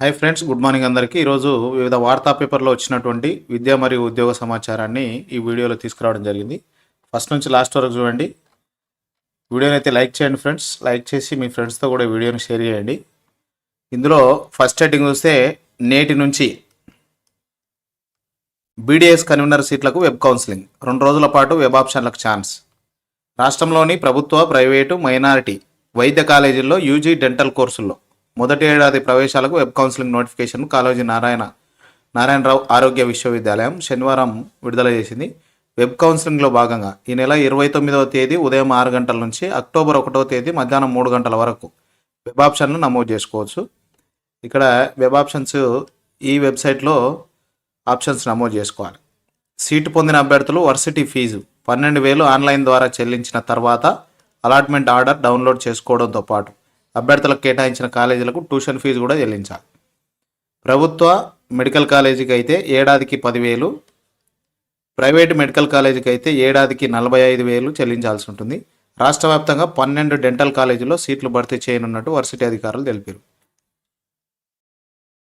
Hi friends good morning అందరికీ. ఈరోజు వివిధ వార్తా పేపర్లో వచ్చినటువంటి విద్య మరియు ఉద్యోగ సమాచారాన్ని ఈ వీడియోలో తీసుకురావడం జరిగింది. ఫస్ట్ నుంచి లాస్ట్ వరకు చూడండి. వీడియోని అయితే లైక్ చేయండి ఫ్రెండ్స్ లైక్ చేసి మీ ఫ్రెండ్స్తో కూడా వీడియోని షేర్ చేయండి. ఇందులో ఫస్ట్ హెడ్డింగ్ చూస్తే నేటి నుంచి బీడీఎస్ కన్వీనర్ సీట్లకు వెబ్ కౌన్సిలింగ్ రెండు రోజుల పాటు వెబ్ ఆప్షన్లకు ఛాన్స్ రాష్ట్రంలోని ప్రభుత్వ ప్రైవేటు మైనారిటీ వైద్య కాలేజీల్లో యూజీ డెంటల్ కోర్సుల్లో మొదటి ఏడాది ప్రవేశాలకు web counselling notification Kaloji Narayana Narayana Rao ఆరోగ్య విశ్వవిద్యాలయం శనివారం విడుదల చేసింది. వెబ్ కౌన్సిలింగ్లో భాగంగా ఈ నెల ఇరవై తొమ్మిదవ తేదీ ఉదయం ఆరు గంటల నుంచి అక్టోబర్ ఒకటవ తేదీ మధ్యాహ్నం మూడు గంటల వరకు వెబ్ ఆప్షన్లు నమోదు చేసుకోవచ్చు. ఇక్కడ వెబ్ ఆప్షన్స్ ఈ వెబ్సైట్లో ఆప్షన్స్ నమోదు చేసుకోవాలి. సీటు పొందిన అభ్యర్థులు వర్సిటీ ఫీజు పన్నెండు వేలు ఆన్లైన్ ద్వారా చెల్లించిన తర్వాత అలాట్మెంట్ ఆర్డర్ డౌన్లోడ్ చేసుకోవడంతో పాటు అభ్యర్థులకు కేటాయించిన కాలేజీలకు ట్యూషన్ ఫీజు కూడా చెల్లించాలి. ప్రభుత్వ మెడికల్ కాలేజీకి అయితే ఏడాదికి పదివేలు ప్రైవేట్ మెడికల్ కాలేజీకి అయితే ఏడాదికి నలభై ఐదు వేలు చెల్లించాల్సి ఉంటుంది. రాష్ట్ర వ్యాప్తంగా పన్నెండు డెంటల్ కాలేజీలో సీట్లు భర్తీ చేయనున్నట్టు వర్సిటీ అధికారులు తెలిపారు.